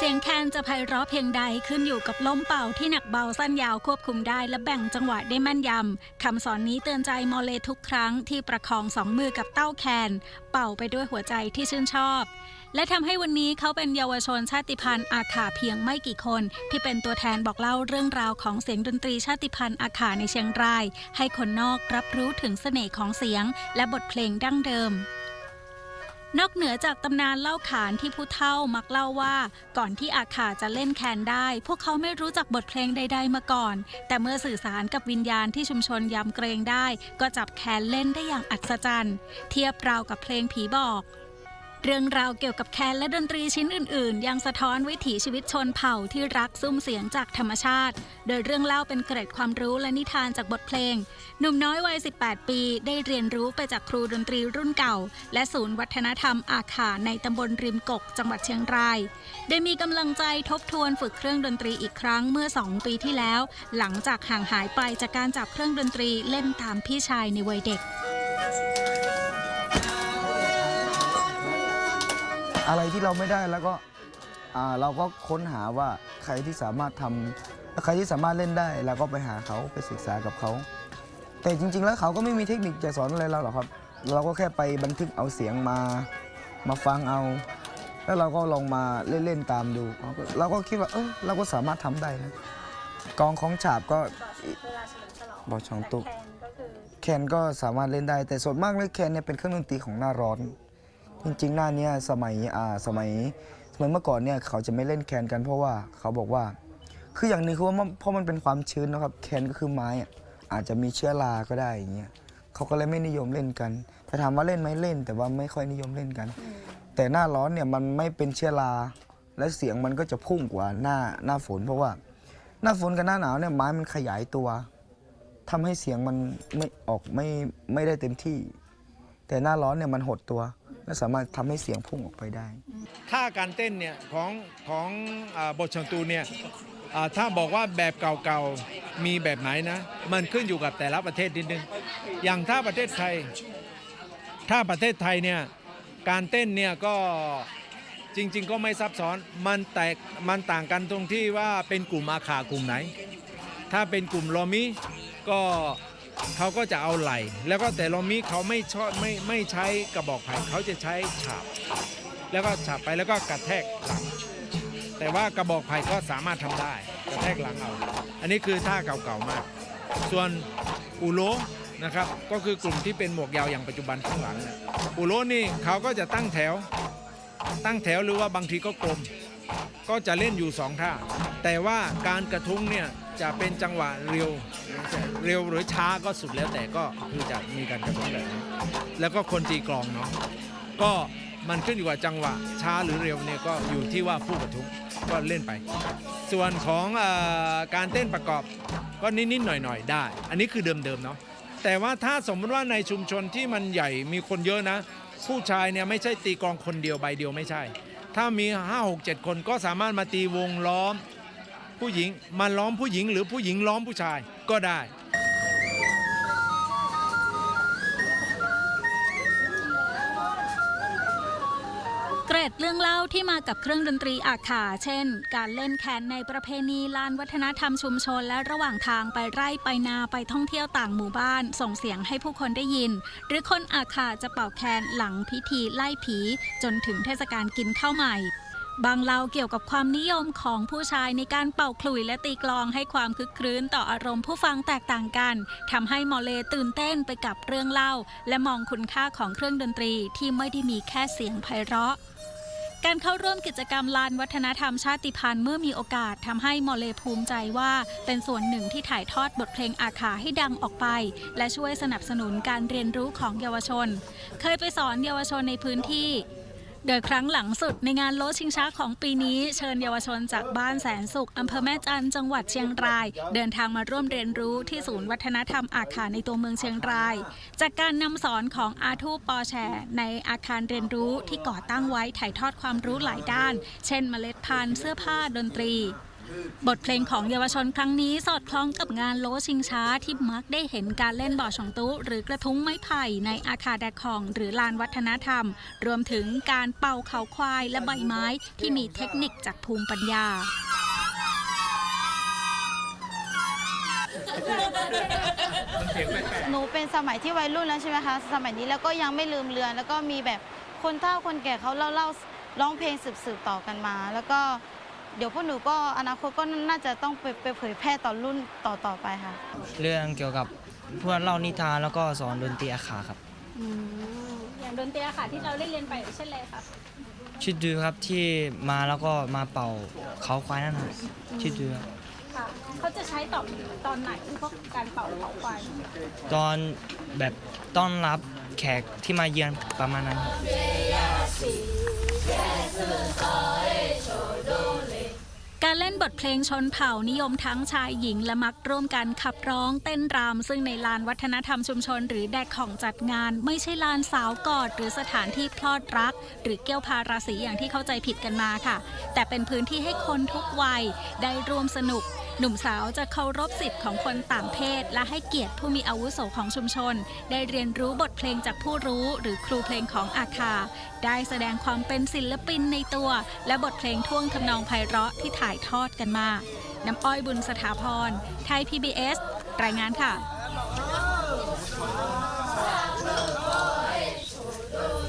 เสียงแคนจะไพเราะเพียงใดขึ้นอยู่กับลมเป่าที่หนักเบาสั้นยาวควบคุมได้และแบ่งจังหวะได้แม่นยำ คำสอนนี้เตือนใจมอเลทุกครั้งที่ประคองสองมือกับเต้าแคน เป่าไปด้วยหัวใจที่ชื่นชอบ และทำให้วันนี้เขาเป็นเยาวชนชาติพันธุ์อาขาเพียงไม่กี่คน ที่เป็นตัวแทนบอกเล่าเรื่องราวของเสียงดนตรีชาติพันธุ์อาขาในเชียงราย ให้คนนอกรับรู้ถึงเสน่ห์ของเสียง และบทเพลงดั้งเดิม นอกเหนือจากตำนานเล่าขานที่ผู้เฒ่ามักเล่าว่า ก่อนที่อาขาจะเล่นแคนได้ พวกเขาไม่รู้จักบทเพลงใด ๆ มาก่อน แต่เมื่อสื่อสารกับวิญญาณที่ชุมชนยำเกรงได้ ก็จับแคนเล่นได้อย่างอัศจรรย์ เทียบราวกับเพลงผีบอก เรื่องราวเกี่ยวกับแคนและดนตรีชิ้นอื่น ๆ ยังสะท้อนวิถีชีวิตชนเผ่าที่รักซุ้มเสียงจากธรรมชาติ โดยเรื่องเล่าเป็นเกร็ดความรู้และนิทานจากบทเพลง หนุ่มน้อยวัย 18 ปีได้เรียนรู้ไปจากครูดนตรีรุ่นเก่า และศูนย์วัฒนธรรมอาขาในตำบลริมกก จังหวัดเชียงราย ได้มีกำลังใจทบทวนฝึกเครื่องดนตรีอีกครั้งเมื่อ 2 ปีที่แล้ว หลังจากห่างหายไปจากการจับเครื่องดนตรีเล่นตามพี่ชายในวัยเด็ก อะไรที่เราไม่ได้แล้วก็อ่าเราก็ค้นหาว่าใครที่สามารถทำใครที่สามารถเล่นได้เราก็ไปหาเขาไปศึกษากับเขา แต่จริง ๆ แล้วเขาก็ไม่มีเทคนิคจะสอนอะไรเราหรอกครับ เราก็แค่ไปบันทึกเอาเสียงมามาฟังเอา แล้วเราก็ลองมาเล่นๆตามดู เราก็เราก็คิดว่าเออเราก็สามารถทำได้นะกองของฉาบก็บอชองตุกแคนก็สามารถเล่นได้ แต่ส่วนมากเลยแคนเนี่ยเป็นเครื่องดนตรีของหน้าร้อน จริงๆหน้าเนี้ยสมัยอ่าสมัยสมัยเมื่อก่อนเนี่ยเขาจะไม่เล่นแคนกันเพราะว่าเขาบอกว่า คืออย่างหนึ่งคือว่ามันเพราะมันเป็นความชื้นนะครับ แคนก็คือไม้อะอาจจะมีเชื้อราก็ได้อย่างเงี้ยเขาก็เลยไม่นิยมเล่นกันแต่ถามว่าเล่นไหมเล่น แต่ว่าไม่ค่อยนิยมเล่นกัน แต่หน้าร้อนเนี่ยมันไม่เป็นเชื้อราและเสียงมันก็จะพุ่งกว่าหน้าหน้าฝน เพราะว่าหน้าฝนกับหน้าหนาวเนี่ยไม้มันขยายตัวทำให้เสียงมันไม่ออกไม่ไม่ได้เต็มที่ แต่หน้าร้อนเนี่ยมันหดตัว และสามารถทำให้เสียงพุ่งออกไปได้ ท่าการเต้นเนี่ยของของอบทชังตูเนี่ยถ้าบอกว่าแบบเก่าๆมีแบบไหนนะ มันขึ้นอยู่กับแต่ละประเทศนิดนึง อย่างถ้าประเทศไทย ถ้าประเทศไทยเนี่ยการเต้นเนี่ยก็จริง ๆ ก็ไม่ซับซ้อนมันแตกมันต่างกันตรงที่ว่าเป็นกลุ่มอาขากลุ่มไหน ถ้าเป็นกลุ่มโรมิก็ เขาก็จะเอาไหล แล้วก็แต่โรมิเขาไม่ชอบไม่ไม่ใช้กระบอกไผ่เขาจะใช้ฉาบ แล้วก็ฉาบไปแล้วก็กระแทกหลัง แต่ว่ากระบอกไผ่ก็สามารถทำได้กระแทกหลังเอา อันนี้คือท่าเก่าๆมาก ส่วนอุโลนะครับก็คือกลุ่มที่เป็นหมวกยาวอย่างปัจจุบันข้างหลังนี่ยอุโลนี่เขาก็จะตั้งแถว ตั้งแถวหรือว่าบางทีก็กลม ก็จะเล่นอยู่สองท่า แต่ว่าการกระทุ้งเนี่ย จะเป็นจังหวะเร็ว เร็วหรือช้าก็สุดแล้วแต่ก็คือจะมีการกระทุ้งแบบนี้แล้วก็คนตีกลองเนาะก็มันขึ้นอยู่กับจังหวะช้าหรือเร็วเนี่ยก็อยู่ที่ว่าผู้กระทุ้งก็เล่นไป ส่วนของอการเต้นประกอบก็นิดๆหน่อยๆได้ อันนี้คือเดิมๆเนาะแต่ว่าถ้าสมมติว่าในชุมชนที่มันใหญ่มีคนเยอะนะ ผู้ชายเนี่ยไม่ใช่ตีกลองคนเดียวใบเดียวไม่ใช่ ถ้ามี 5 6 7 คนก็สามารถมาตีวงล้อม ผู้หญิงมาล้อมผู้หญิงหรือผู้หญิงล้อมผู้ชายก็ได้ เกร็ดเรื่องเล่าที่มากับเครื่องดนตรีอาขาเช่น การเล่นแคนในประเพณีลานวัฒนธรรมชุมชน และระหว่างทางไปไร่ไปนาไปท่องเที่ยวต่างหมู่บ้าน ส่งเสียงให้ผู้คนได้ยิน หรือคนอาขาจะเป่าแคนหลังพิธีไล่ผี จนถึงเทศกาลกินข้าวใหม่ บางเล่าเกี่ยวกับความนิยมของผู้ชายในการเป่าขลุ่ยและตีกลองให้ความคึกครื้นต่ออารมณ์ผู้ฟังแตกต่างกันทำให้มอเลตื่นเต้นไปกับเรื่องเล่า และมองคุณค่าของเครื่องดนตรีที่ไม่ได้มีแค่เสียงไพเราะการเข้าร่วมกิจกรรมลานวัฒนธรรมชาติพันธุ์เมื่อมีโอกาสทำให้มอเลภูมิใจว่า เป็นส่วนหนึ่งที่ถ่ายทอดบทเพลงอาขาให้ดังออกไป และช่วยสนับสนุนการเรียนรู้ของเยาวชน เคยไปสอนเยาวชนในพื้นที่ โดยครั้งหลังสุดในงานโลชิงช้าของปีนี้เชิญเยาวชนจากบ้านแสนสุขอำเภอแม่จันจังหวัดเชียงราย เดินทางมาร่วมเรียนรู้ที่ศูนย์วัฒนธรรมอาคารในตัวเมืองเชียงราย จากการนำสอนของอาทูปอแชในอาคารเรียนรู้ที่ก่อตั้งไว้ถ่ายทอดความรู้หลายด้าน เช่นเมล็ดพันธุ์เสื้อผ้าดนตรี บทเพลงของเยาวชนครั้งนี้สอดคล้องกับงานโลชิงช้าที่มักได้เห็นการเล่นบ่อชองตู้หรือกระทุ้งไม้ไผ่ในอาคาแดคองหรือลานวัฒนธรรม รวมถึงการเป่าเขาควายและใบไม้ที่มีเทคนิคจากภูมิปัญญาหนูเป็นสมัยที่วัยรุ่นแล้วใช่ไหมคะ สมัยนี้แล้วก็ยังไม่ลืมเลือน แล้วก็มีแบบคนเฒ่าคนแก่เขาเล่าเล่าร้องเพลงสืบๆต่อกันมา แล้วก็ เดี๋ยวพวกหนูก็อนาคตก็น่าจะต้องไปไปเผยแพร่ต่อรุ่นต่อๆไปค่ะ เรื่องเกี่ยวกับเพื่อนเล่านิทานแล้วก็สอนดนตรีอาขาครับ อย่างดนตรีค่ะที่เราได้เรียนไปเช่นไรคะชื่อดือครับที่มาแล้วก็มาเป่าเขาควายนั่นครับชื่อดือครับค่ะเขาจะใช้ตอนตอนไหนพวกการเป่าเขาควายตอนแบบต้อนรับแขกที่มาเยือนประมาณนั้นครับ การเล่นบทเพลงชนเผ่านิยมทั้งชายหญิงและมักร่วมกันขับร้องเต้นรำซึ่งในลานวัฒนธรรมชุมชน หรือแดกของจัดงาน ไม่ใช่ลานสาวกอด หรือสถานที่พลอดรัก หรือเกี่ยวพาราศีอย่างที่เข้าใจผิดกันมาค่ะ แต่เป็นพื้นที่ให้คนทุกวัยได้ร่วมสนุก หนุ่มสาวจะเคารพสิทธิ์ของคนต่างเพศ และให้เกียรติผู้มีอาวุโสของชุมชน ได้เรียนรู้บทเพลงจากผู้รู้ หรือครูเพลงของอาคา ได้แสดงความเป็นศิลปินในตัว และบทเพลงท่วงทำนองไพเราะที่ถ่ายทอดกันมา น้ำอ้อยบุญสถาพร ไทย PBS รายงานค่ะ